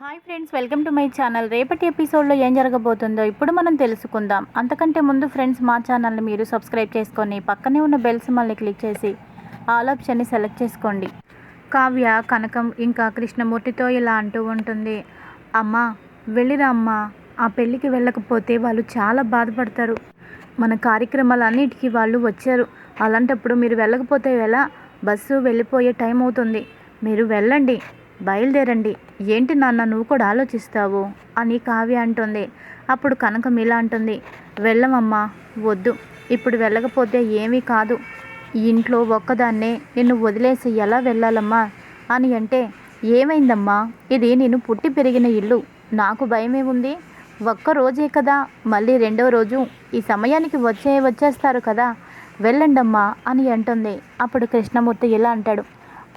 Hi friends welcome to my channel రేపటి ఎపిసోడ్లో ఏం జరగబోతుందో ఇప్పుడు మనం తెలుసుకుందాం. అంతకంటే ముందు ఫ్రెండ్స్ మా ఛానల్ని మీరు సబ్స్క్రైబ్ చేసుకొని పక్కనే ఉన్న బెల్ మళ్ళీ క్లిక్ చేసి ఆల్ ఆప్షన్ని సెలెక్ట్ చేసుకోండి. కావ్య కనకం ఇంకా కృష్ణమూర్తితో ఇలా అంటూ ఉంటుంది. అమ్మా వెళ్ళిరా అమ్మా. ఆ పెళ్ళికి వెళ్ళకపోతే వాళ్ళు చాలా బాధపడతారు. మన కార్యక్రమాలన్నిటికీ వాళ్ళు వచ్చారు. అలాంటప్పుడు మీరు వెళ్ళకపోతే ఎలా? బస్సు వెళ్ళిపోయే టైం అవుతుంది. మీరు వెళ్ళండి. బయలుదేరండి. ఏంటి నాన్న నువ్వు కూడా ఆలోచిస్తావు? అని కావ్య అంటుంది. అప్పుడు కనకం ఇలా అంటుంది. వెళ్ళమమ్మా వద్దు. ఇప్పుడు వెళ్ళకపోతే ఏమీ కాదు. ఇంట్లో ఒక్కదాన్నే నిన్ను వదిలేసి ఎలా వెళ్ళాలమ్మా? అని అంటే ఏమైందమ్మా? ఇది నేను పుట్టి పెరిగిన ఇల్లు. నాకు భయమే ఉంది ఒక్క రోజే కదా. మళ్ళీ రెండో రోజు. ఈ సమయానికి వచ్చే వచ్చేస్తారు కదా. వెళ్ళండమ్మా అని అంటుంది. అప్పుడు కృష్ణమూర్తి ఇలా అంటాడు.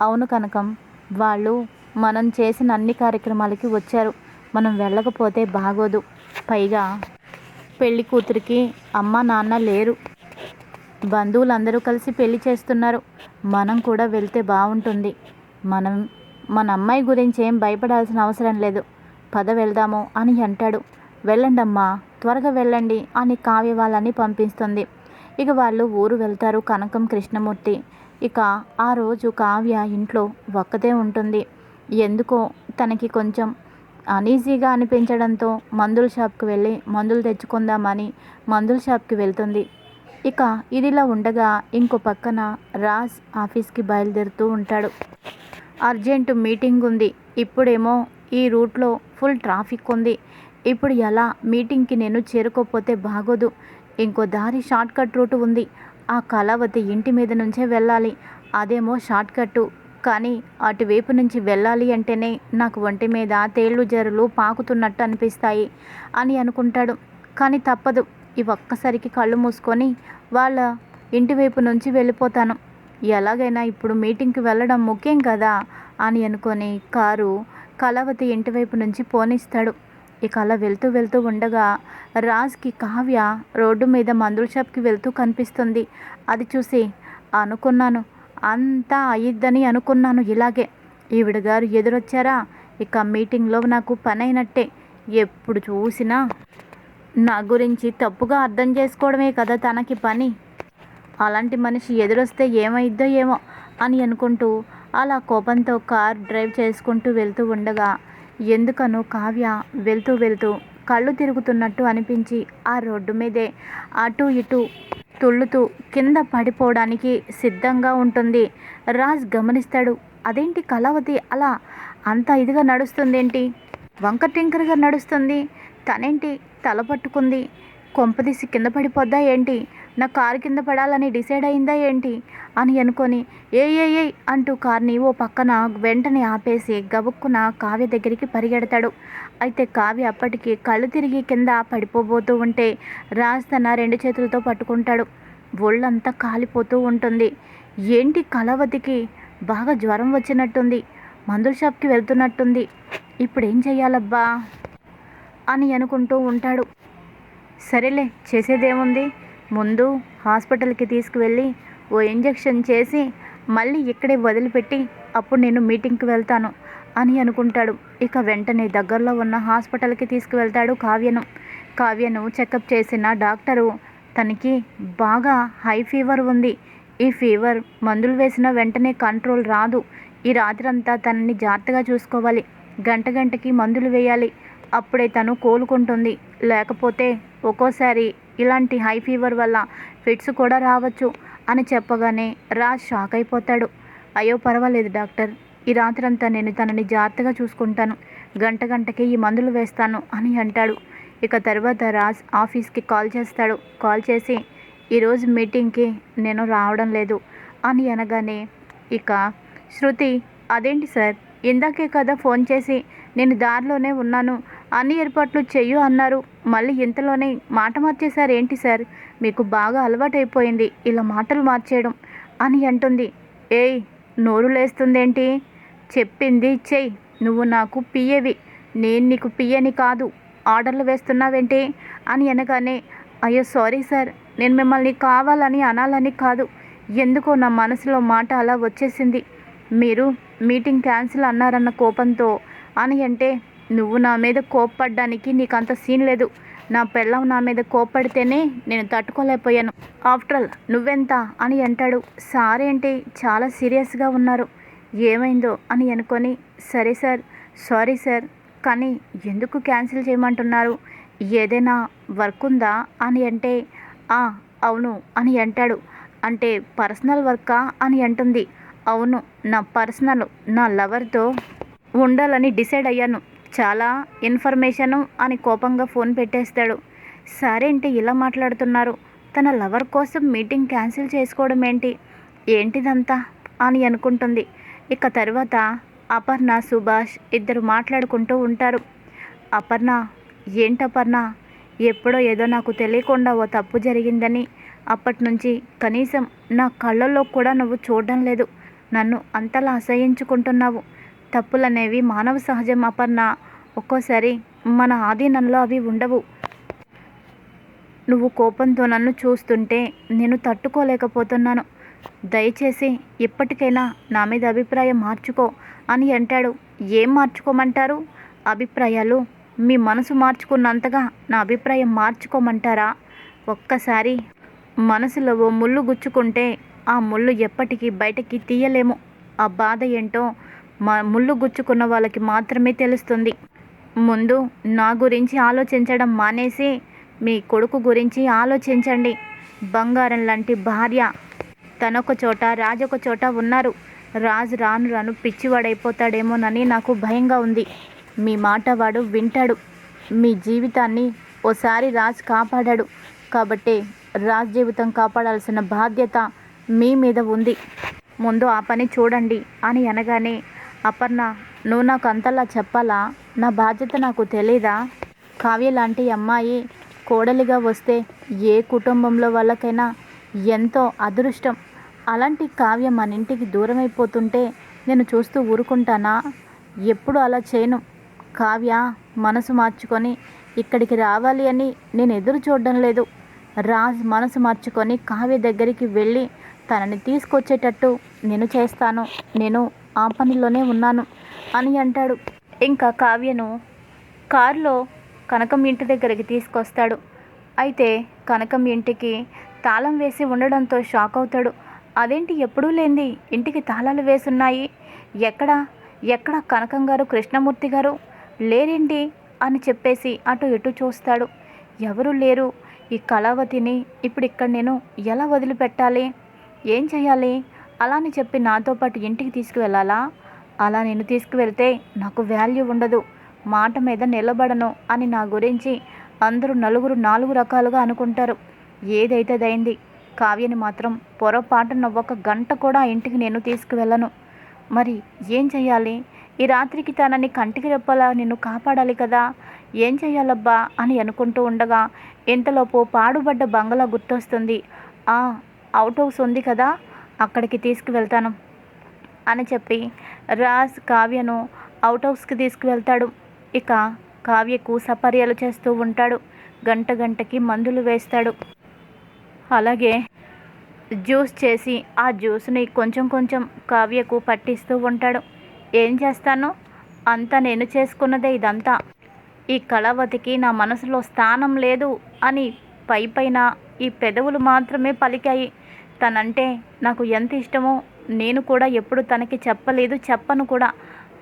అవును కనకం వాళ్ళు మనం చేసిన అన్ని కార్యక్రమాలకి వచ్చారు. మనం వెళ్ళకపోతే బాగోదు. పైగా పెళ్ళి కూతురికి అమ్మ నాన్న లేరు. బంధువులందరూ కలిసి పెళ్ళి చేస్తున్నారు. మనం కూడా వెళ్తే బాగుంటుంది. మనం మన అమ్మాయి గురించి ఏం భయపడాల్సిన అవసరం లేదు. పద వెళ్దాము అని అంటాడు. వెళ్ళండమ్మా త్వరగా వెళ్ళండి అని కావ్య వాళ్ళని పంపిస్తుంది. ఇక వాళ్ళు ఊరు వెళ్తారు కనకం కృష్ణమూర్తి. ఇక ఆ రోజు కావ్య ఇంట్లో ఒక్కతే ఉంటుంది. ఎందుకో తనకి కొంచెం అనీజీగా అనిపించడంతో మందుల షాప్కి వెళ్ళి మందులు తెచ్చుకుందామని మందుల షాప్కి వెళ్తుంది. ఇక ఇదిలా ఉండగా ఇంకో పక్కన రాజ్ ఆఫీస్కి బయలుదేరుతూ ఉంటాడు. అర్జెంటు మీటింగ్ ఉంది. ఇప్పుడేమో ఈ రూట్లో ఫుల్ ట్రాఫిక్ ఉంది. ఇప్పుడు ఎలా మీటింగ్కి నేను చేరుకోకపోతే బాగోదు. ఇంకో దారి షార్ట్కట్ రూట్ ఉంది. ఆ కళావతి ఇంటి మీద నుంచే వెళ్ళాలి. అదేమో షార్ట్కట్టు. కానీ అటువైపు నుంచి వెళ్ళాలి అంటేనే నాకు ఒంటి మీద తేళ్ళు జరులు పాకుతున్నట్టు అనిపిస్తాయి అని అనుకుంటాడు. కానీ తప్పదు. ఈ ఒక్కసారికి కళ్ళు మూసుకొని వాళ్ళ ఇంటి వైపు నుంచి వెళ్ళిపోతాను. ఎలాగైనా ఇప్పుడు మీటింగ్కి వెళ్ళడం ముఖ్యం కదా అని అనుకొని కారు కళావతి ఇంటి వైపు నుంచి పోనిస్తాడు. ఇక అలా వెళ్తూ వెళ్తూ ఉండగా రాజ్కి కావ్య రోడ్డు మీద మందుల షాప్కి వెళ్తూ కనిపిస్తుంది. అది చూసి అనుకున్నాను. అంతా అయ్యిద్దని అనుకున్నాను ఇలాగే. ఈవిడ గారు ఎదురొచ్చారా? ఇక మీటింగ్లో నాకు పని అయినట్టే ఎప్పుడు చూసినా నా గురించి తప్పుగా అర్థం చేసుకోవడమే కదా తనకి పని. అలాంటి మనిషి ఎదురొస్తే ఏమైద్దో ఏమో అని అనుకుంటూ అలా కోపంతో కార్ డ్రైవ్ చేసుకుంటూ వెళ్తూ ఉండగా ఎందుకనో కావ్య వెళ్తూ వెళ్తూ కళ్ళు తిరుగుతున్నట్టు అనిపించి ఆ రోడ్డు మీదే అటు ఇటు తుళ్ళుతూ కింద పడిపోవడానికి సిద్ధంగా ఉంటుంది. రాజ్ గమనిస్తాడు. అదేంటి కళావతి? అలా అంత ఇదిగా నడుస్తుందేంటి? వంక టింకర్గా నడుస్తుంది. తనేంటి తల పట్టుకుంది? కొంపదీసి కింద పడిపోద్దా ఏంటి? నా కారు కింద పడాలని డిసైడ్ అయిందా ఏంటి? అని అనుకొని ఏ ఏ ఏ అంటూ కార్ని ఓ పక్కన వెంటనే ఆపేసి గబుక్కున కావ్య దగ్గరికి పరిగెడతాడు. అయితే కావ్య అప్పటికి కళ్ళు తిరిగి కింద పడిపోబోతూ ఉంటే రాజ్ తన రెండు చేతులతో పట్టుకుంటాడు. ఒళ్ళంతా కాలిపోతూ ఉంటుంది. ఏంటి కళావతికి? బాగా జ్వరం వచ్చినట్టుంది. మందుల షాప్కి వెళ్తున్నట్టుంది. ఇప్పుడు ఏం చెయ్యాలబ్బా? అని అనుకుంటూ ఉంటాడు. సరేలే చేసేదేముంది? ముందు హాస్పిటల్కి తీసుకువెళ్ళి ఓ ఇంజెక్షన్ చేసి మళ్ళీ ఇక్కడే వదిలిపెట్టి అప్పుడు నేను మీటింగ్కి వెళ్తాను అని అనుకుంటాడు. ఇక వెంటనే దగ్గరలో ఉన్న హాస్పిటల్కి తీసుకువెళ్తాడు కావ్యను. కావ్యను చెకప్ చేసిన డాక్టరు తనకి బాగా హై ఫీవర్ ఉంది. ఈ ఫీవర్ మందులు వేసిన వెంటనే కంట్రోల్ రాదు. ఈ రాత్రంతా తనని జాగ్రత్తగా చూసుకోవాలి. గంట గంటకి మందులు వేయాలి. అప్పుడే తను కోలుకుంటుంది. లేకపోతే ఒక్కోసారి ఇలాంటి హై ఫీవర్ వల్ల ఫిట్స్ కూడా రావచ్చు అని చెప్పగానే రాజ్ షాక్ అయిపోతాడు. అయ్యో పర్వాలేదు డాక్టర్. ఈ రాత్రంతా నేను తనని జాగ్రత్తగా చూసుకుంటాను. గంట గంటకి ఈ మందులు వేస్తాను అని అంటాడు. ఇక తర్వాత రాజ్ ఆఫీస్కి కాల్ చేస్తాడు. కాల్ చేసి ఈరోజు మీటింగ్కి నేను రావడం లేదు అని అనగానే ఇక శృతి అదేంటి సార్? ఇందాకే కదా ఫోన్ చేసి నేను దారిలోనే ఉన్నాను. అన్ని ఏర్పాట్లు చెయ్యు అన్నారు. మళ్ళీ ఇంతలోనే మాట మార్చేశారు ఏంటి సార్? మీకు బాగా అలవాటైపోయింది. ఇలా మాటలు మార్చేయడం అని అంటుంది. ఏయ్ నోరు లేస్తుందేంటి? చెప్పింది చెయ్యి నువ్వు నాకు పియ్యవి. నేను నీకు పియ్యని కాదు. ఆర్డర్లు వేస్తున్నావేంటి? అని అనగానే అయ్యో సారీ సార్ నేను మిమ్మల్ని కావాలని అనాలని కాదు. ఎందుకో నా మనసులో మాట అలా వచ్చేసింది. మీరు మీటింగ్ క్యాన్సిల్ అన్నారన్న కోపంతో అని అంటే నువ్వు నా మీద కోప్పడ్డానికి నీకు అంత సీన్ లేదు. నా పెళ్ళం నా మీద కోప్పడితేనే నేను తట్టుకోలేకపోయాను. ఆఫ్టర్ ఆల్ నువ్వెంత? అని అంటాడు. సార్ ఏంటి చాలా సీరియస్గా ఉన్నారు. ఏమైందో అని అనుకొని సరే సార్ సారీ సార్ కానీ ఎందుకు క్యాన్సిల్ చేయమంటున్నారు? ఏదైనా వర్క్ ఉందా? అని అంటే "ఆ, అవును అని అంటాడు. అంటే పర్సనల్ వర్కా అని అంటుంది. అవును నా పర్సనల్ నా లవర్తో ఉండాలని డిసైడ్ అయ్యాను. చాలా ఇన్ఫర్మేషను అని కోపంగా ఫోన్ పెట్టేస్తాడు. సరేంటి ఇలా మాట్లాడుతున్నారు? తన లవర్ కోసం మీటింగ్ క్యాన్సిల్ చేసుకోవడం ఏంటి ఏంటిదంతా? అని అనుకుంటుంది. ఇక తర్వాత అపర్ణ సుభాష్ ఇద్దరు మాట్లాడుకుంటూ ఉంటారు. అపర్ణ ఏంటపర్ణ ఎప్పుడో ఏదో నాకు తెలియకుండా ఓ తప్పు జరిగిందని. అప్పటి నుంచి కనీసం నా కళ్ళల్లో కూడా నువ్వు చూడడం లేదు. నన్ను అంతలా అసహించుకుంటున్నావు. తప్పులనేవి మానవ సహజం అపర్ణ. ఒక్కోసారి మన ఆధీనంలో అవి ఉండవు. నువ్వు కోపంతో నన్ను చూస్తుంటే నేను తట్టుకోలేకపోతున్నాను. దయచేసి ఇప్పటికైనా నా మీద అభిప్రాయం మార్చుకో అని అంటాడు. ఏం మార్చుకోమంటారు? అభిప్రాయాలు మీ మనసు మార్చుకున్నంతగా నా అభిప్రాయం మార్చుకోమంటారా? ఒక్కసారి మనసులో ఓ ముళ్ళు గుచ్చుకుంటే ఆ ముళ్ళు ఎప్పటికీ బయటకి తీయలేము. ఆ బాధ ఏంటో మా ముళ్ళు గుచ్చుకున్న వాళ్ళకి మాత్రమే తెలుస్తుంది. ముందు నా గురించి ఆలోచించడం మానేసి మీ కొడుకు గురించి ఆలోచించండి. బంగారం లాంటి భార్య తనొక చోట రాజు ఒక చోట ఉన్నారు. రాజు రాను రాను పిచ్చివాడైపోతాడేమోనని నాకు భయంగా ఉంది. మీ మాట వాడు వింటాడు. మీ జీవితాన్ని ఓసారి రాజు కాపాడాడు. కాబట్టి రాజు జీవితం కాపాడాల్సిన బాధ్యత మీ మీద ఉంది. ముందు ఆ పని చూడండి అని అనగానే అపర్ణ నువ్వు నాకు అంతలా చెప్పాలా? నా బాధ్యత నాకు తెలీదా? కావ్య లాంటి అమ్మాయి కోడలిగా వస్తే ఏ కుటుంబంలో వాళ్ళకైనా ఎంతో అదృష్టం. అలాంటి కావ్య మన ఇంటికి దూరం అయిపోతుంటే నేను చూస్తూ ఊరుకుంటానా? ఎప్పుడు అలా చేయను. కావ్య మనసు మార్చుకొని ఇక్కడికి రావాలి అని నేను ఎదురు చూడడం లేదు. రాజ్ మనసు మార్చుకొని కావ్య దగ్గరికి వెళ్ళి తనని తీసుకొచ్చేటట్టు నేను చేస్తాను. నేను ఆ పనిలోనే ఉన్నాను అని అంటాడు. ఇంకా కావ్యను కారులో కనకం ఇంటి దగ్గరికి తీసుకొస్తాడు. అయితే కనకం ఇంటికి తాళం వేసి ఉండడంతో షాక్ అవుతాడు. అదేంటి ఎప్పుడూ లేనిది? ఇంటికి తాళాలు వేసున్నాయి. ఎక్కడ? ఎక్కడ కనకం గారు కృష్ణమూర్తి గారు? లేరేంటి? అని చెప్పేసి అటు ఇటు చూస్తాడు. ఎవరు లేరు. ఈ కళావతిని ఇప్పుడు ఇక్కడ నేను ఎలా వదిలిపెట్టాలి? ఏం చేయాలి? అలా అని చెప్పి నాతో పాటు ఇంటికి తీసుకువెళ్ళాలా? అలా నేను తీసుకువెళ్తే నాకు వాల్యూ ఉండదు. మాట మీద నిలబడను అని నా గురించి అందరూ నలుగురు నాలుగు రకాలుగా అనుకుంటారు. ఏదైతే అయింది కావ్యని మాత్రం పొరపాటున ఒక గంట కూడా ఇంటికి నేను తీసుకువెళ్ళను. మరి ఏం చేయాలి ఈ రాత్రికి తనని కంటికి రెప్పలా నిన్ను కాపాడాలి కదా? ఏం చేయాలబ్బా అని అనుకుంటూ ఉండగా ఇంతలోపు పాడుబడ్డ బంగళా గుర్తొస్తుంది. ఆ అవుట్ హౌస్ ఉంది కదా? అక్కడికి తీసుకువెళ్తాను అని చెప్పి రాజ్ కావ్యను అవుట్ హౌస్కి తీసుకువెళ్తాడు. ఇక కావ్యకు సపర్యలు చేస్తూ ఉంటాడు. గంట గంటకి మందులు వేస్తాడు. అలాగే జ్యూస్ చేసి ఆ జ్యూస్ని కొంచెం కొంచెం కావ్యకు పట్టిస్తూ ఉంటాడు. ఏం చేస్తాను? అంతా నేను చేసుకున్నదే ఇదంతా. ఈ కళావతికి నా మనసులో స్థానం లేదు అని పై పైన ఈ పెదవులు మాత్రమే పలికాయి. తనంటే నాకు ఎంత ఇష్టమో నేను కూడా ఎప్పుడు తనకి చెప్పలేదు చెప్పను కూడా.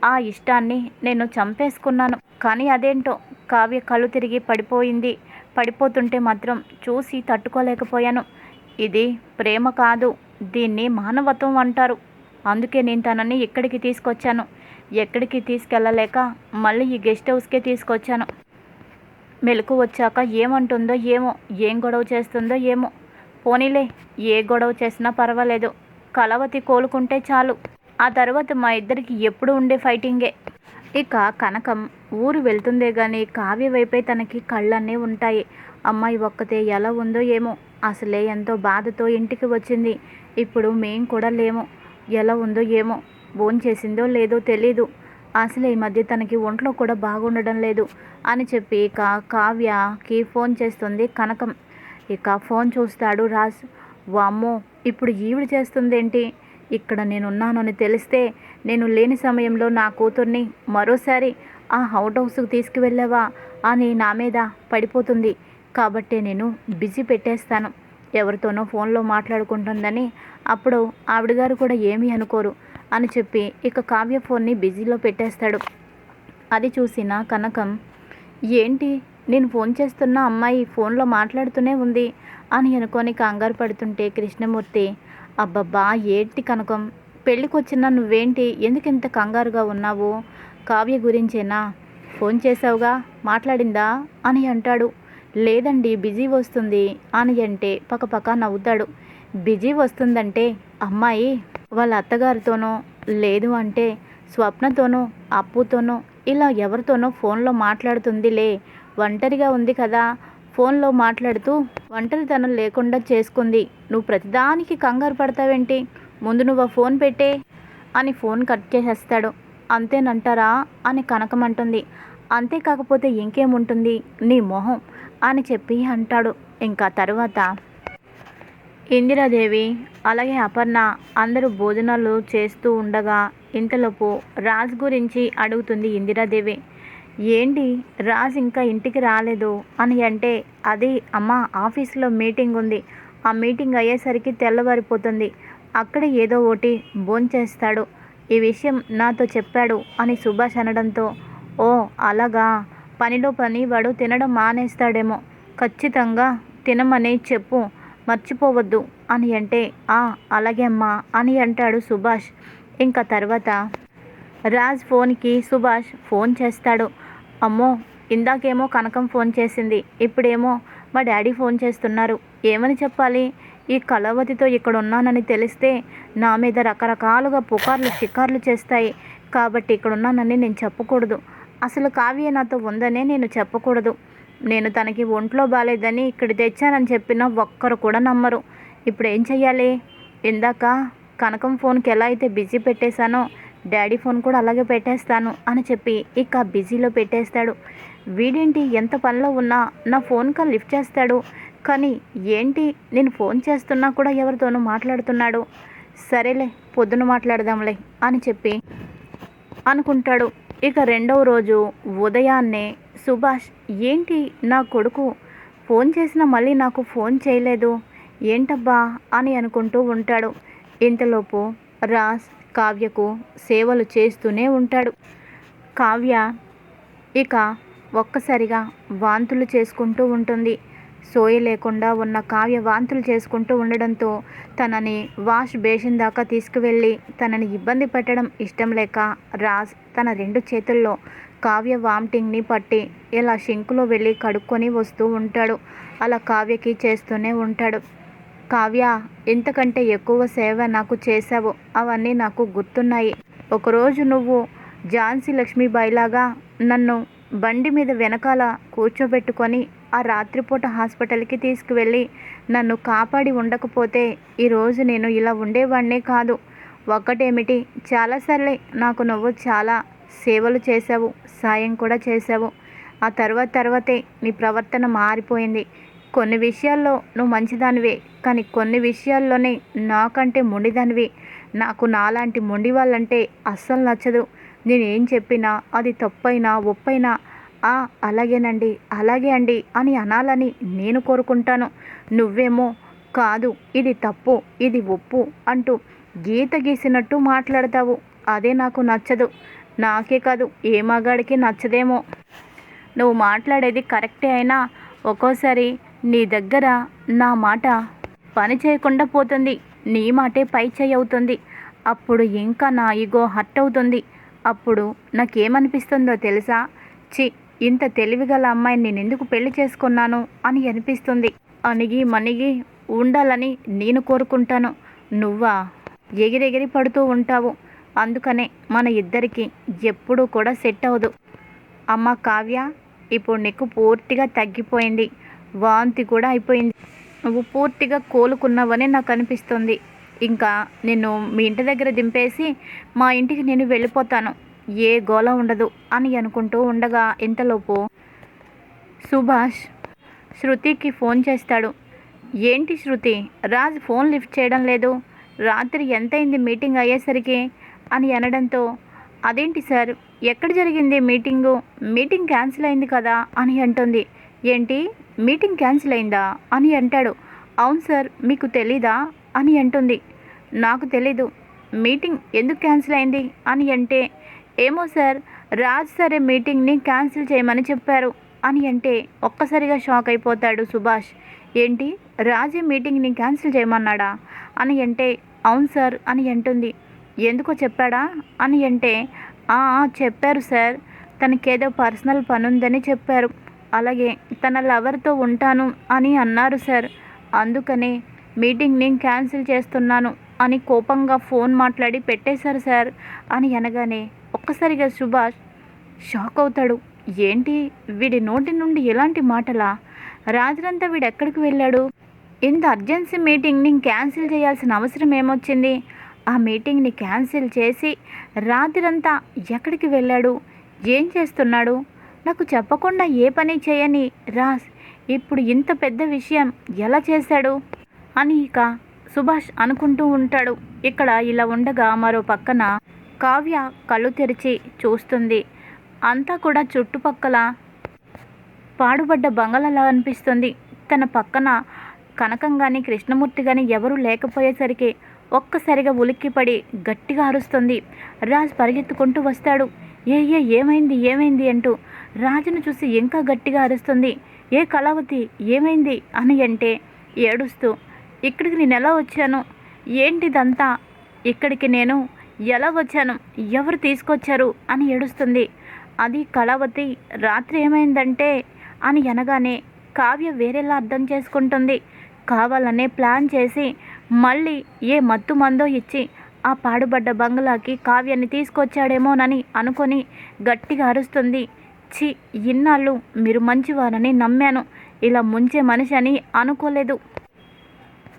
ఆ ఇష్టాన్ని నేను చంపేసుకున్నాను. కానీ అదేంటో కావ్య కళ్ళు తిరిగి పడిపోయింది. పడిపోతుంటే మాత్రం చూసి తట్టుకోలేకపోయాను. ఇది ప్రేమ కాదు దీన్ని మానవత్వం అంటారు. అందుకే నేను తనని ఇక్కడికి తీసుకొచ్చాను. ఎక్కడికి తీసుకెళ్ళలేక మళ్ళీ ఈ గెస్ట్ హౌస్కే తీసుకొచ్చాను. మెలకు వచ్చాక ఏమంటుందో ఏమో ఏం గొడవ చేస్తుందో ఏమో. పోనీలే ఏ గొడవ చేసినా పర్వాలేదు. కలవతి కోలుకుంటే చాలు. ఆ తర్వాత మా ఇద్దరికి ఎప్పుడు ఉండే ఫైటింగే. ఇక కనకం ఊరు వెళ్తుందే కానీ కావ్య వైపే తనకి కళ్ళన్నీ ఉంటాయి. అమ్మాయి ఒక్కతే ఎలా ఉందో ఏమో. అసలే ఎంతో బాధతో ఇంటికి వచ్చింది. ఇప్పుడు మేం కూడా లేము. ఎలా ఉందో ఏమో. చేసిందో లేదో తెలీదు. అసలు ఈ మధ్య తనకి ఒంట్లో కూడా బాగుండడం లేదు అని చెప్పి ఇక కావ్యకి ఫోన్ చేస్తుంది కనకం. ఇక ఫోన్ చూస్తాడు రాజ్. వామ్మో ఇప్పుడు ఈవిడ చేస్తుందేంటి? ఇక్కడ నేనున్నానని తెలిస్తే నేను లేని సమయంలో నా కూతుర్ని మరోసారి ఆ అవుట్ హౌస్కి తీసుకువెళ్ళావా అని నా మీద పడిపోతుంది. కాబట్టి నేను బిజీ పెట్టేస్తాను. ఎవరితోనో ఫోన్లో మాట్లాడుకుంటుందని అప్పుడు ఆవిడ గారు కూడా ఏమీ అనుకోరు అని చెప్పి ఇక కావ్య ఫోన్ని బిజీలో పెట్టేస్తాడు. అది చూసిన కనకం ఏంటి? నేను ఫోన్ చేస్తున్న అమ్మాయి ఫోన్లో మాట్లాడుతూనే ఉంది అని అనుకొని కంగారు పడుతుంటే కృష్ణమూర్తి అబ్బబ్బా ఏంటి కనకం? పెళ్ళికొచ్చిన నువ్వేంటి? ఎందుకు ఇంత కంగారుగా ఉన్నావు? కావ్య గురించేనా? ఫోన్ చేసావుగా మాట్లాడిందా? అని అంటాడు. లేదండి బిజీ వస్తుంది. అని అంటే పక్కపక్క నవ్వుతాడు. బిజీ వస్తుందంటే అమ్మాయి వాళ్ళ అత్తగారితోనో లేదు అంటే స్వప్నతోనో అప్పుతోనో ఇలా ఎవరితోనో ఫోన్లో మాట్లాడుతుందిలే. ఒంటరిగా ఉంది కదా ఫోన్లో మాట్లాడుతూ ఒంటరితనం లేకుండా చేసుకుంది. నువ్వు ప్రతిదానికి కంగారు పడతావేంటి? ముందు నువ్వు ఆ ఫోన్ పెట్టే అని ఫోన్ కట్ చేసేస్తాడు. అంతేనంటారా? అని కనకమంటుంది అంతే కాకపోతే ఇంకేముంటుంది? నీ మొహం అని చెప్పి అంటాడు. ఇంకా తర్వాత ఇందిరాదేవి అలాగే అపర్ణ అందరూ భోజనాలు చేస్తూ ఉండగా ఇంతలోపు రాజ్ గురించి అడుగుతుంది ఇందిరాదేవి. ఏంటి? రాజ్ ఇంకా ఇంటికి రాలేదు అని అంటే అది అమ్మ ఆఫీస్లో మీటింగ్ ఉంది. ఆ మీటింగ్ అయ్యేసరికి తెల్లవారిపోతుంది. అక్కడ ఏదో ఒకటి భోంచేస్తాడు. ఈ విషయం నాతో చెప్పాడు అని సుభాష్ అనడంతో ఓ అలాగా. పనిలో పని వాడు తినడం మానేస్తాడేమో. ఖచ్చితంగా తినమని చెప్పు మర్చిపోవద్దు అని అంటే ఆ అలాగే అమ్మా అని అంటాడు సుభాష్. ఇంకా తర్వాత రాజ్ ఫోన్కి సుభాష్ ఫోన్ చేస్తాడు. అమ్మో ఇందాకేమో కనకం ఫోన్ చేసింది ఇప్పుడేమో మా డాడీ ఫోన్ చేస్తున్నారు. ఏమని చెప్పాలి? ఈ కళావతితో ఇక్కడ ఉన్నానని తెలిస్తే నా మీద రకరకాలుగా పుకార్లు షికార్లు చేస్తాయి. కాబట్టి ఇక్కడ ఉన్నానని నేను చెప్పకూడదు. అసలు కావ్య నాతో ఉందనే నేను చెప్పకూడదు. నేను తనకి ఒంట్లో బాగాలేదని ఇక్కడ తెచ్చానని చెప్పినా ఒక్కరు కూడా నమ్మరు. ఇప్పుడు ఏం చెయ్యాలి? ఇందాక కనకం ఫోన్కి ఎలా అయితే బిజీ పెట్టేశానో డాడీ ఫోన్ కూడా అలాగే పెట్టేస్తాను అని చెప్పి ఇక బిజీలో పెట్టేస్తాడు. వీడేంటి ఎంత పనిలో ఉన్నా నా ఫోన్ కాల్ లిఫ్ట్ చేస్తాడు. కానీ ఏంటి నేను ఫోన్ చేస్తున్నా కూడా ఎవరితోనూ మాట్లాడుతున్నాడు. సరేలే పొద్దున మాట్లాడదాంలే అని చెప్పి అనుకుంటాడు. ఇక రెండవ రోజు ఉదయాన్నే సుభాష్ ఏంటి నా కొడుకు? ఫోన్ చేసినా మళ్ళీ నాకు ఫోన్ చేయలేదు. ఏంటబ్బా? అని అనుకుంటూ ఉంటాడు. ఇంతలోపు రాజ్ కావ్యకు సేవలు చేస్తూనే ఉంటాడు. కావ్య ఇక ఒక్కసారిగా వాంతులు చేసుకుంటూ ఉంటుంది. సోయ లేకుండా ఉన్న కావ్య వాంతులు చేసుకుంటూ ఉండడంతో తనని వాష్ బేసిన్ దాకా తీసుకువెళ్ళి తనని ఇబ్బంది పెట్టడం ఇష్టం లేక రాజ్ తన రెండు చేతుల్లో కావ్య వామిటింగ్ని పట్టి ఇలా షింకులో వెళ్ళి కడుక్కొని వస్తూ ఉంటాడు. అలా కావ్యకి చేస్తూనే ఉంటాడు. కావ్య ఇంతకంటే ఎక్కువ సేవ నాకు చేశావు. అవన్నీ నాకు గుర్తున్నాయి. ఒకరోజు నువ్వు ఝాన్సీ లక్ష్మీబాయిలాగా నన్ను బండి మీద వెనకాల కూర్చోబెట్టుకొని ఆ రాత్రిపూట హాస్పిటల్కి తీసుకువెళ్ళి నన్ను కాపాడి ఉండకపోతే ఈరోజు నేను ఇలా ఉండేవాడినే కాదు. ఒకటేమిటి చాలాసార్లే నాకు నువ్వు చాలా సేవలు చేశావు సాయం కూడా చేశావు. ఆ తర్వాత తర్వాతే నీ ప్రవర్తన మారిపోయింది. కొన్ని విషయాల్లో నువ్వు మంచిదానివే. కానీ కొన్ని విషయాల్లోనే నాకంటే మొండిదానివి. నాకు నాలాంటి మొండి వాళ్ళంటే అస్సలు నచ్చదు. నేనేం చెప్పినా అది తప్పైనా ఒప్పైనా ఆ అలాగేనండి అలాగే అండి అని అనాలని నేను కోరుకుంటాను. నువ్వేమో కాదు ఇది తప్పు ఇది ఒప్పు అంటూ గీత గీసినట్టు మాట్లాడతావు. అదే నాకు నచ్చదు. నాకే కాదు ఏ మగాడికి నచ్చదేమో. నువ్వు మాట్లాడేది కరెక్టే అయినా ఒక్కోసారి నీ దగ్గర నా మాట పని చేయకుండా పోతుంది. నీ మాటే పై చేయి అవుతుంది. అప్పుడు ఇంకా నా ఈగో హర్ట్ అవుతుంది. అప్పుడు నాకేమనిపిస్తుందో తెలుసా? చి ఇంత తెలివిగల అమ్మాయిని నేను ఎందుకు పెళ్ళి చేసుకున్నాను అని అనిపిస్తుంది. అణిగి మణిగి ఉండాలని నేను కోరుకుంటాను. నువ్వా? ఎగిరెగిరి పడుతూ ఉంటావు. అందుకనే మన ఇద్దరికి ఎప్పుడూ కూడా సెట్ అవ్వదు. అమ్మ కావ్య ఇప్పుడు నీకు పూర్తిగా తగ్గిపోయింది. వాంతి కూడా అయిపోయింది. నువ్వు పూర్తిగా కోలుకున్నావని నాకు అనిపిస్తుంది. ఇంకా నిన్ను మీ ఇంటి దగ్గర దింపేసి మా ఇంటికి నేను వెళ్ళిపోతాను. ఏ గోల ఉండదు అని అనుకుంటూ ఉండగా ఇంతలోపు సుభాష్ శృతికి ఫోన్ చేస్తాడు. ఏంటి శృతి? రాజ్ ఫోన్ లిఫ్ట్ చేయడం లేదు. రాత్రి ఎంతైంది మీటింగ్ అయ్యేసరికి? అని అనడంతో అదేంటి సార్? ఎక్కడ జరిగింది మీటింగు? మీటింగ్ క్యాన్సిల్ అయింది కదా అని అంటుంది. ఏంటి? మీటింగ్ క్యాన్సిల్ అయిందా? అని అంటాడు. అవును సార్ మీకు తెలీదా? అని అంటుంది. నాకు తెలీదు. మీటింగ్ ఎందుకు క్యాన్సిల్ అయింది? అని అంటే ఏమో సార్ రాజ్ సరే మీటింగ్ని క్యాన్సిల్ చేయమని చెప్పారు. అని అంటే ఒక్కసారిగా షాక్ అయిపోతాడు సుభాష్. ఏంటి? రాజీ మీటింగ్ని క్యాన్సిల్ చేయమన్నాడా? అని అంటే అవును సార్ అని అంటుంది. ఎందుకో చెప్పాడా? అని అంటే చెప్పారు సార్. తనకేదో పర్సనల్ పని ఉందని చెప్పారు. అలాగే తన లవర్తో ఉంటాను అని అన్నారు సార్. అందుకనే మీటింగ్ని క్యాన్సిల్ చేస్తున్నాను అని కోపంగా ఫోన్ మాట్లాడి పెట్టేశారు సార్ అని అనగానే ఒక్కసారిగా సుభాష్ షాక్ అవుతాడు. ఏంటి? వీడి నోటి నుండి ఎలాంటి మాటలా? రాత్రంతా వీడు ఎక్కడికి వెళ్ళాడు? ఇంత అర్జెన్సీ మీటింగ్ని క్యాన్సిల్ చేయాల్సిన అవసరం ఏమొచ్చింది? ఆ మీటింగ్ని క్యాన్సిల్ చేసి రాత్రంతా ఎక్కడికి వెళ్ళాడు? ఏం చేస్తున్నాడు? నాకు చెప్పకుండా ఏ పని చేయని రాస్ ఇప్పుడు ఇంత పెద్ద విషయం ఎలా చేశాడు? అని ఇక సుభాష్ అనుకుంటూ ఉంటాడు. ఇక్కడ ఇలా ఉండగా మరో పక్కన కావ్య కళ్ళు తెరిచి చూస్తుంది. అంతా కూడా చుట్టుపక్కల పాడుబడ్డ బంగళలా అనిపిస్తుంది. తన పక్కన కనకం కానీ కృష్ణమూర్తి కానీ ఎవరూ లేకపోయేసరికి ఒక్కసారిగా ఉలిక్కిపడి గట్టిగా అరుస్తుంది. రాజ్ పరిగెత్తుకుంటూ వస్తాడు. ఏ ఏ ఏమైంది ఏమైంది అంటూ రాజును చూసి ఇంకా గట్టిగా అరుస్తుంది. ఏ కళావతి ఏమైంది? అని అంటే ఏడుస్తూ ఇక్కడికి నేను ఎలా వచ్చాను? ఏంటిదంతా? ఇక్కడికి నేను ఎలా వచ్చాను? ఎవరు తీసుకొచ్చారు? అని ఏడుస్తుంది. అది కళావతి రాత్రి ఏమైందంటే అని అనగానే కావ్య వేరేలా అర్థం చేసుకుంటుంది. కావాలనే ప్లాన్ చేసి మళ్ళీ ఏ మత్తు మందో ఇచ్చి ఆ పాడుబడ్డ బంగ్లాకి కావ్యాన్ని తీసుకొచ్చాడేమోనని అనుకొని గట్టిగా అరుస్తుంది. చి ఇన్నాళ్ళు మీరు మంచివారని నమ్మాను. ఇలా ముంచే మనిషి అని అనుకోలేదు.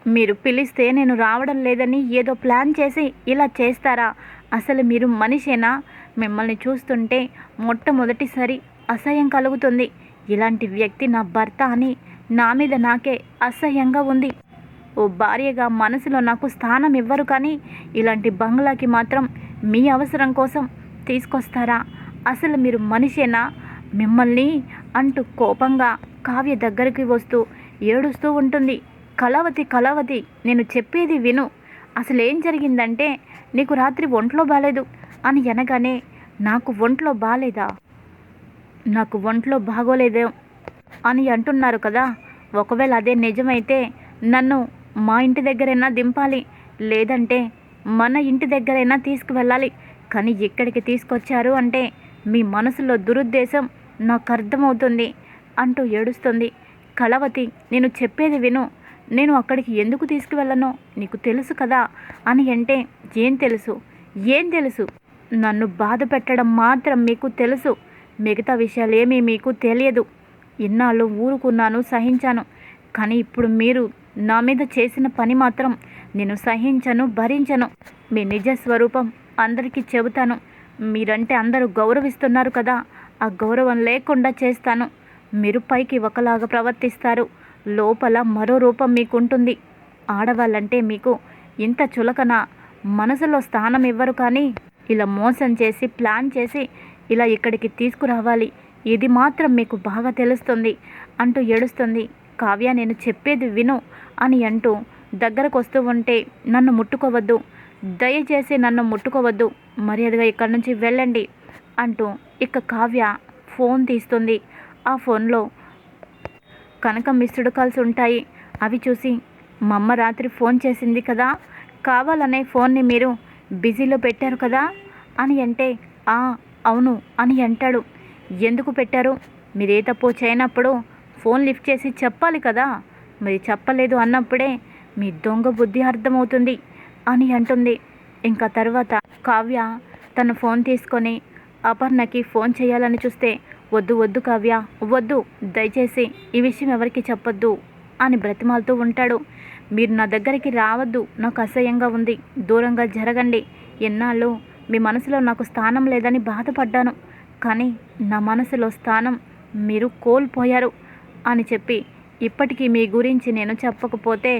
మీరు పిలిస్తే నేను రావడం లేదని ఏదో ప్లాన్ చేసి ఇలా చేస్తారా? అసలు మీరు మనిషేనా? మిమ్మల్ని చూస్తుంటే మొట్టమొదటిసారి అసహ్యం కలుగుతుంది. ఇలాంటి వ్యక్తి నా భర్త అని నా మీద నాకే అసహ్యంగా ఉంది. ఓ భార్యగా మనసులో నాకు స్థానం ఇవ్వరు కానీ ఇలాంటి బంగ్లాకి మాత్రం మీ అవసరం కోసం తీసుకొస్తారా? అసలు మీరు మనిషేనా? మిమ్మల్ని అంటూ కోపంగా కావ్య దగ్గరికి వస్తూ ఏడుస్తూ ఉంటుంది. కళావతి కళావతి నేను చెప్పేది విను. అసలు ఏం జరిగిందంటే నీకు రాత్రి ఒంట్లో బాలేదు అని అనగానే నాకు ఒంట్లో బాలేదా? నాకు ఒంట్లో బాగోలేదే అని అంటున్నారు కదా. ఒకవేళ అదే నిజమైతే నన్ను మా ఇంటి దగ్గరైనా దింపాలి. లేదంటే మన ఇంటి దగ్గరైనా తీసుకువెళ్ళాలి. కానీ ఇక్కడికి తీసుకొచ్చారు అంటే మీ మనసులో దురుద్దేశం నాకు అర్థమవుతుంది అంటూ ఏడుస్తుంది. కళవతి నేను చెప్పేది విను. నేను అక్కడికి ఎందుకు తీసుకువెళ్ళను? నీకు తెలుసు కదా? అని అంటే ఏం తెలుసు? ఏం తెలుసు? నన్ను బాధ పెట్టడం మాత్రం మీకు తెలుసు. మిగతా విషయాలు ఏమీ మీకు తెలియదు. ఇన్నాళ్ళు ఊరుకున్నాను సహించాను. కానీ ఇప్పుడు మీరు నా మీద చేసిన పని మాత్రం నేను సహించను భరించను. మీ నిజ స్వరూపం అందరికీ చెబుతాను. మీరంటే అందరూ గౌరవిస్తున్నారు కదా? ఆ గౌరవం లేకుండా చేస్తాను. మీరు పైకి ఒకలాగా ప్రవర్తిస్తారు. లోపల మరో రూపం మీకుంటుంది. ఆడవాళ్ళంటే మీకు ఇంత చులకన మనసులో స్థానం ఇవ్వరు కానీ ఇలా మోసం చేసి ప్లాన్ చేసి ఇలా ఇక్కడికి తీసుకురావాలి. ఇది మాత్రం మీకు బాగా తెలుస్తుంది అంటూ ఏడుస్తుంది. కావ్య నేను చెప్పేది విను అని అంటూ దగ్గరకు వస్తూ ఉంటే నన్ను ముట్టుకోవద్దు. దయచేసి నన్ను ముట్టుకోవద్దు. మర్యాదగా ఇక్కడి నుంచి వెళ్ళండి. అంటూ ఇక కావ్య ఫోన్ తీస్తుంది. ఆ ఫోన్లో కనుక మిస్డ్ కాల్స్ ఉంటాయి. అవి చూసి మా అమ్మ రాత్రి ఫోన్ చేసింది కదా కావాలనే ఫోన్ని మీరు బిజీలో పెట్టారు కదా అని అంటే ఆ అవును అని అంటాడు. ఎందుకు పెట్టారు? మీరు ఏ తప్పు చేయనప్పుడు ఫోన్ లిఫ్ట్ చేసి చెప్పాలి కదా. మరి చెప్పలేదు అన్నప్పుడే మీ దొంగ బుద్ధి అర్థమవుతుంది అని అంటుంది. ఇంకా తర్వాత కావ్య తన ఫోన్ తీసుకొని అపర్ణకి ఫోన్ చేయాలని చూస్తే వద్దు వద్దు కావ్య వద్దు దయచేసి ఈ విషయం ఎవరికి చెప్పొద్దు అని బ్రతిమాలుతూ ఉంటాడు. మీరు నా దగ్గరికి రావద్దు నాకు అసహ్యంగా ఉంది దూరంగా జరగండి. ఎన్నాళ్ళు మీ మనసులో నాకు స్థానం లేదని బాధపడ్డాను. కానీ నా మనసులో స్థానం మీరు కోల్పోయారు అని చెప్పి ఇప్పటికీ మీ గురించి నేను చెప్పకపోతే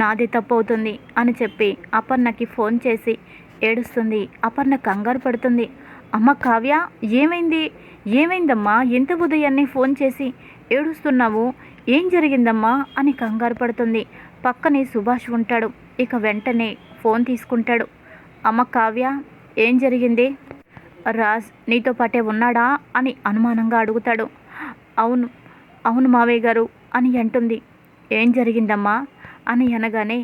నాది తప్పవుతుంది అని చెప్పి అపర్ణకి ఫోన్ చేసి ఏడుస్తుంది. అపర్ణ కంగారు పడుతుంది. అమ్మ కావ్య ఏమైంది? ఏమైందమ్మా? ఎంత ఉదయాన్నే ఫోన్ చేసి ఏడుస్తున్నావు? ఏం జరిగిందమ్మా? అని కంగారు పడుతుంది. పక్కనే సుభాష్ ఉంటాడు. ఇక వెంటనే ఫోన్ తీసుకుంటాడు. అమ్మ కావ్య ఏం జరిగింది? రాజ్ నీతో పాటే ఉన్నాడా? అని అనుమానంగా అడుగుతాడు. అవును అవును మావయ్య గారు అని అంటుంది. ఏం జరిగిందమ్మా? అని అనగానే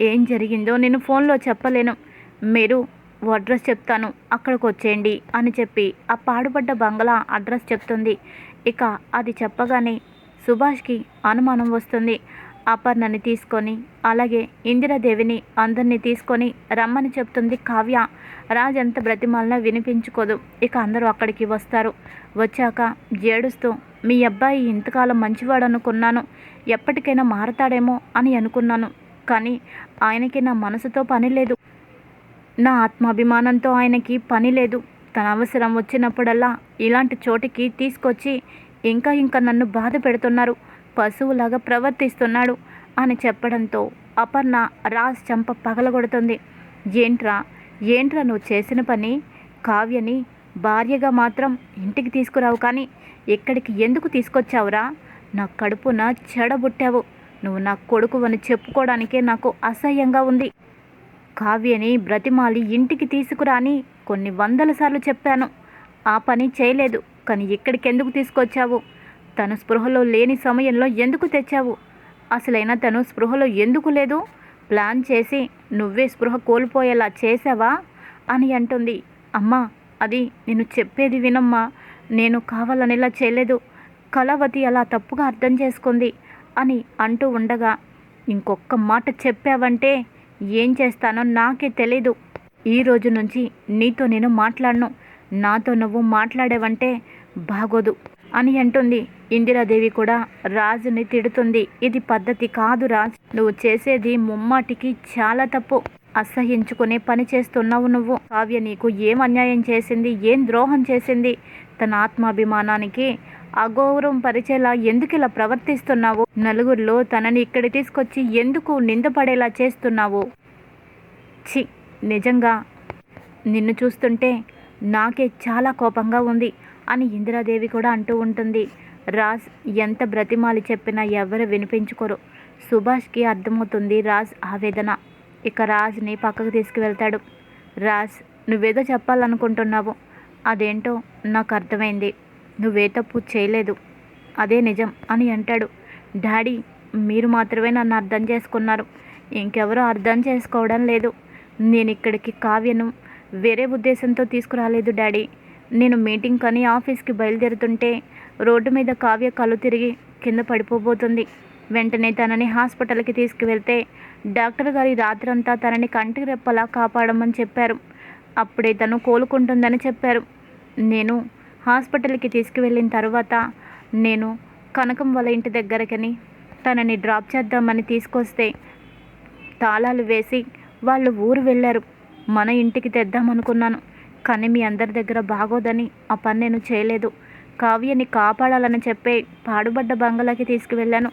ఏం జరిగిందో నేను ఫోన్లో చెప్పలేను. మీరు ఓ అడ్రస్ చెప్తాను అక్కడికి వచ్చేయండి అని చెప్పి ఆ పాడుపడ్డ బంగ్లా అడ్రస్ చెప్తుంది. ఇక అది చెప్పగానే సుభాష్కి అనుమానం వస్తుంది. అపర్ణని తీసుకొని అలాగే ఇందిరాదేవిని అందరినీ తీసుకొని రమ్మని చెప్తుంది కావ్య. రాజంత ఎంత వినిపించుకోదు. ఇక అందరూ అక్కడికి వస్తారు. వచ్చాక ఏడుస్తూ మీ అబ్బాయి ఇంతకాలం మంచివాడు అనుకున్నాను ఎప్పటికైనా మారతాడేమో అని అనుకున్నాను. కానీ ఆయనకి నా మనసుతో పని లేదు. నా ఆత్మాభిమానంతో ఆయనకి పని లేదు. తన అవసరం వచ్చినప్పుడల్లా ఇలాంటి చోటికి తీసుకొచ్చి ఇంకా ఇంకా నన్ను బాధ పెడుతున్నారు. పశువులాగా ప్రవర్తిస్తున్నాడు అని చెప్పడంతో అపర్ణ రాజ్ చంప పగలగొడుతుంది. ఏంట్రా? ఏంట్రా నువ్వు చేసిన పని? కావ్యని భార్యగా మాత్రం ఇంటికి తీసుకురావు కానీ ఇక్కడికి ఎందుకు తీసుకొచ్చావురా? నా కడుపున చెడబుట్టావు. నువ్వు నా కొడుకు అని చెప్పుకోవడానికే నాకు అసహ్యంగా ఉంది. కావ్యని బ్రతిమాలి ఇంటికి తీసుకురాని కొన్ని వందల సార్లు చెప్పాను. ఆ పని చేయలేదు. కానీ ఇక్కడికి ఎందుకు తీసుకొచ్చావు? తను స్పృహలో లేని సమయంలో ఎందుకు తెచ్చావు? అసలైనా తను స్పృహలో ఎందుకు లేదు? ప్లాన్ చేసి నువ్వే స్పృహ కోల్పోయేలా చేసావా అని అంటుంది. అమ్మా అది నేను చెప్పేది వినమ్మా. నేను కావాలనేలా చేయలేదు. కళావతి అలా తప్పుగా అర్థం చేసుకుంది అని అంటూ ఉండగా ఇంకొక మాట చెప్పావంటే ఏం చేస్తానో నాకే తెలీదు. ఈ రోజు నుంచి నీతో నేను మాట్లాడను. నాతో నువ్వు మాట్లాడేవంటే బాగోదు అని అంటుంది. ఇందిరాదేవి కూడా రాజుని తిడుతుంది. ఇది పద్ధతి కాదు రాజ్. నువ్వు చేసేది ముమ్మాటికి చాలా తప్పు. అసహించుకునే పని చేస్తున్నావు నువ్వు. కావ్య నీకు ఏం అన్యాయం చేసింది? ఏం ద్రోహం చేసింది? తన ఆత్మాభిమానానికి అగౌరవం పరిచేలా ఎందుకు ఇలా ప్రవర్తిస్తున్నావు? నలుగురిలో తనని ఇక్కడి తీసుకొచ్చి ఎందుకు నిందపడేలా చేస్తున్నావు? చి నిజంగా నిన్ను చూస్తుంటే నాకే చాలా కోపంగా ఉంది అని ఇందిరాదేవి కూడా అంటూ ఉంటుంది. రాజ్ ఎంత బ్రతిమాలి చెప్పినా ఎవరు వినిపించుకోరు. సుభాష్కి అర్థమవుతుంది రాజ్ ఆవేదన. ఇక రాజ్ని పక్కకు తీసుకువెళ్తాడు. రాజ్ నువ్వేదో చెప్పాలనుకుంటున్నావు. అదేంటో నాకు అర్థమైంది. నువ్వే తప్పు చేయలేదు. అదే నిజం అని అంటాడు. డాడీ మీరు మాత్రమే నన్ను అర్థం చేసుకున్నారు. ఇంకెవరూ అర్థం చేసుకోవడం లేదు. నేను ఇక్కడికి కావ్యను వేరే ఉద్దేశంతో తీసుకురాలేదు డాడీ. నేను మీటింగ్ కని ఆఫీస్కి బయలుదేరుతుంటే రోడ్డు మీద కావ్య కళ్ళు తిరిగి కింద పడిపోబోతుంది. వెంటనే తనని హాస్పిటల్కి తీసుకువెళ్తే డాక్టర్ గారి రాత్రంతా తనని కంటికి రెప్పలా కాపాడమని చెప్పారు. అప్పుడే తను కోలుకుంటుందని చెప్పారు. నేను హాస్పిటల్కి తీసుకువెళ్ళిన తర్వాత నేను కనకం వాళ్ళ ఇంటి దగ్గరకని తనని డ్రాప్ చేద్దామని తీసుకొస్తే తాళాలు వేసి వాళ్ళు ఊరు వెళ్ళారు. మన ఇంటికి తెద్దామనుకున్నాను. కానీ మీ అందరి దగ్గర బాగోదని ఆ పని నేను చేయలేదు. కావ్యని కాపాడాలని చెప్పే పాడుబడ్డ బంగళాకి తీసుకువెళ్ళాను.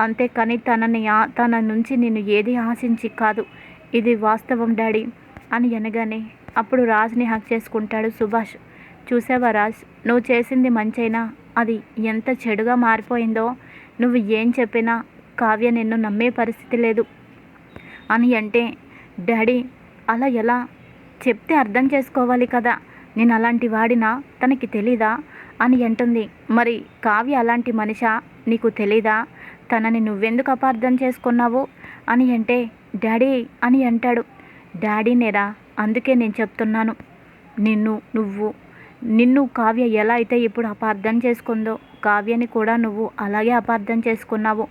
అంతేకాని తనని ఆ- తన నుంచి నేను ఏది ఆశించి కాదు. ఇది వాస్తవం డాడీ అని అనగానే అప్పుడు రాజ్ని హక్ చేసుకుంటాడు సుభాష్. చూసావా రాజ్ నువ్వు చేసింది మంచైనా? అది ఎంత చెడుగా మారిపోయిందో? నువ్వు ఏం చెప్పినా కావ్య నిన్ను నమ్మే పరిస్థితి లేదు. అని అంటే డాడీ అలా ఎలా? చెప్తే అర్థం చేసుకోవాలి కదా? నేను అలాంటి వాడినా? తనకి తెలీదా? అని అంటుంది. మరి కావ్య అలాంటి మనిషా? నీకు తెలీదా? తనని నువ్వెందుకు అపార్థం చేసుకున్నావు? అని అంటే డాడీ అని అంటాడు. డాడీనేరా అందుకే నేను చెప్తున్నాను. నిన్ను నువ్వు నిన్ను కావ్య ఎలా అయితే ఇప్పుడు అపార్థం చేసుకుందో కావ్యని కూడా నువ్వు అలాగే అపార్థం చేసుకున్నావు.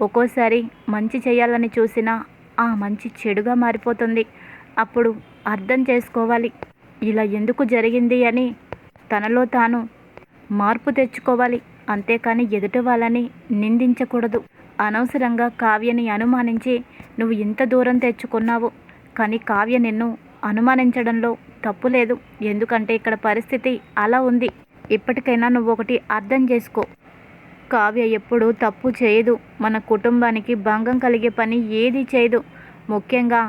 ఒక్కోసారి మంచి చేయాలని చూసినా ఆ మంచి చెడుగా మారిపోతుంది. అప్పుడు అర్థం చేసుకోవాలి. ఇలా ఎందుకు జరిగింది అని తనలో తాను మార్పు తెచ్చుకోవాలి. అంతేకాని ఎదుటి వాళ్ళని నిందించకూడదు. అనవసరంగా కావ్యని అనుమానించి నువ్వు ఇంత దూరం తెచ్చుకున్నావు. కానీ కావ్య నిన్ను అనుమానించడంలో తప్పు లేదు. ఎందుకంటే ఇక్కడ పరిస్థితి అలా ఉంది. ఇప్పటికైనా నువ్వు ఒకటి అర్థం చేసుకో. కావ్య ఎప్పుడూ తప్పు చేయదు. మన కుటుంబానికి భంగం కలిగే పని ఏది చేయదు. ముఖ్యంగా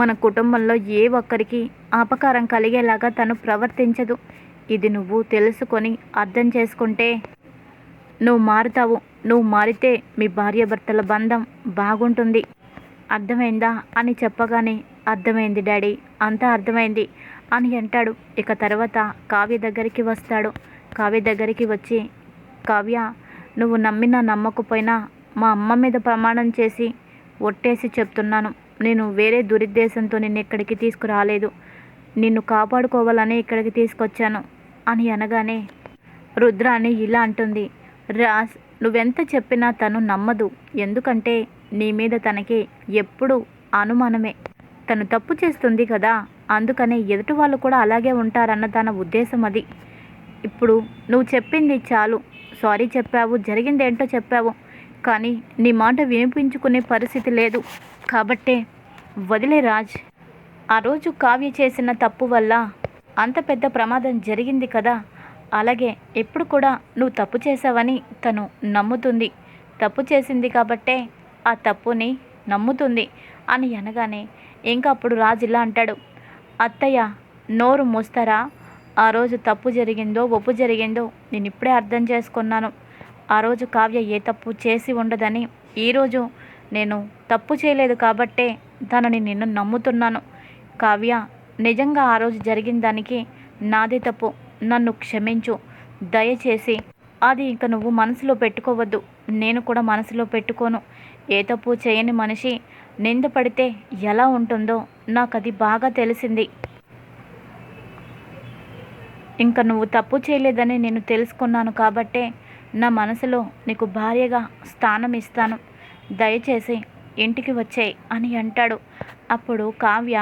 మన కుటుంబంలో ఏ ఒక్కరికి అపకారం కలిగేలాగా తను ప్రవర్తించదు. ఇది నువ్వు తెలుసుకొని అర్థం చేసుకుంటే నువ్వు మారుతావు. నువ్వు మారితే మీ భార్యాభర్తల బంధం బాగుంటుంది. అర్థమైందా అని చెప్పగానే అర్థమైంది డాడీ. అంతా అర్థమైంది. అని అంటాడు. ఇక తర్వాత కావ్య దగ్గరికి వస్తాడు. కావ్య దగ్గరికి వచ్చి కావ్య నువ్వు నమ్మినా నమ్మకపోయినా మా అమ్మ మీద ప్రమాణం చేసి ఒట్టేసి చెప్తున్నాను. నేను వేరే దురుద్దేశంతో నిన్ను ఇక్కడికి తీసుకురాలేదు. నిన్ను కాపాడుకోవాలని ఇక్కడికి తీసుకొచ్చాను అని అనగానే రుద్రాని ఇలా అంటుంది. రాజ్ నువ్వెంత చెప్పినా తను నమ్మదు. ఎందుకంటే నీ మీద తనకి ఎప్పుడు అనుమానమే. తను తప్పు చేస్తుంది కదా. అందుకనే ఎదుటి వాళ్ళు కూడా అలాగే ఉంటారన్న తన ఉద్దేశం అది. ఇప్పుడు నువ్వు చెప్పింది చాలు. సారీ చెప్పావు జరిగింది ఏంటో చెప్పావు. కానీ నీ మాట వినిపించుకునే పరిస్థితి లేదు. కాబట్టే వదిలే రాజ్. ఆ రోజు కావ్య చేసిన తప్పు వల్ల అంత పెద్ద ప్రమాదం జరిగింది కదా. అలాగే ఎప్పుడు కూడా నువ్వు తప్పు చేసావని తను నమ్ముతుంది. తప్పు చేసింది కాబట్టే ఆ తప్పుని నమ్ముతుంది అని అనగానే ఇంకా అప్పుడు రాజు ఇలా అంటాడు. అత్తయ్య నోరు మూస్తారా? ఆ రోజు తప్పు జరిగిందో ఒప్పు జరిగిందో నేను ఇప్పుడే అర్థం చేసుకున్నాను. ఆ రోజు కావ్య ఏ తప్పు చేసి ఉండదని. ఈరోజు నేను తప్పు చేయలేదు కాబట్టే తనని నిన్ను నమ్ముతున్నాను. కావ్య నిజంగా ఆ రోజు జరిగిన దానికి నాదే తప్పు. నన్ను క్షమించు. దయచేసి. అది ఇంక నువ్వు మనసులో పెట్టుకోవద్దు. నేను కూడా మనసులో పెట్టుకోను. ఏ తప్పు చేయని మనిషి నిందపడితే ఎలా ఉంటుందో నాకు అది బాగా తెలిసింది. ఇంకా నువ్వు తప్పు చేయలేదని నేను తెలుసుకున్నాను కాబట్టే నా మనసులో నీకు భార్యగా స్థానం ఇస్తాను. దయచేసి ఇంటికి వచ్చాయి అని అంటాడు. అప్పుడు కావ్య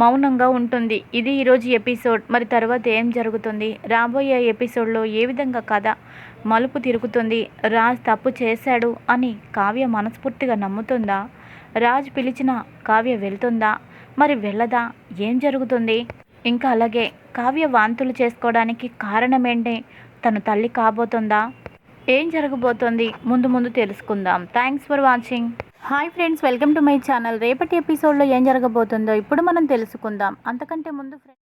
మౌనంగా ఉంటుంది. ఇది ఈరోజు ఎపిసోడ్. మరి తర్వాత ఏం జరుగుతుంది? రాబోయే ఎపిసోడ్లో ఏ విధంగా కథ మలుపు తిరుగుతుంది? రాజ్ తప్పు చేశాడు అని కావ్య మనస్ఫూర్తిగా నమ్ముతుందా? రాజ్ పిలిచిన కావ్య వెళ్తుందా? మరి వెళ్ళదా? ఏం జరుగుతుంది? ఇంకా అలాగే కావ్య వాంతులు చేసుకోవడానికి కారణం ఏంటి తను తల్లి కాబోతుందా? ఏం జరగబోతోంది? ముందు ముందు తెలుసుకుందాం. Thanks for watching hi friends welcome to my channel రేపటి ఎపిసోడ్లో ఏం జరగబోతుందో ఇప్పుడు మనం తెలుసుకుందాం. అంతకంటే ముందు ఫ్రెండ్స్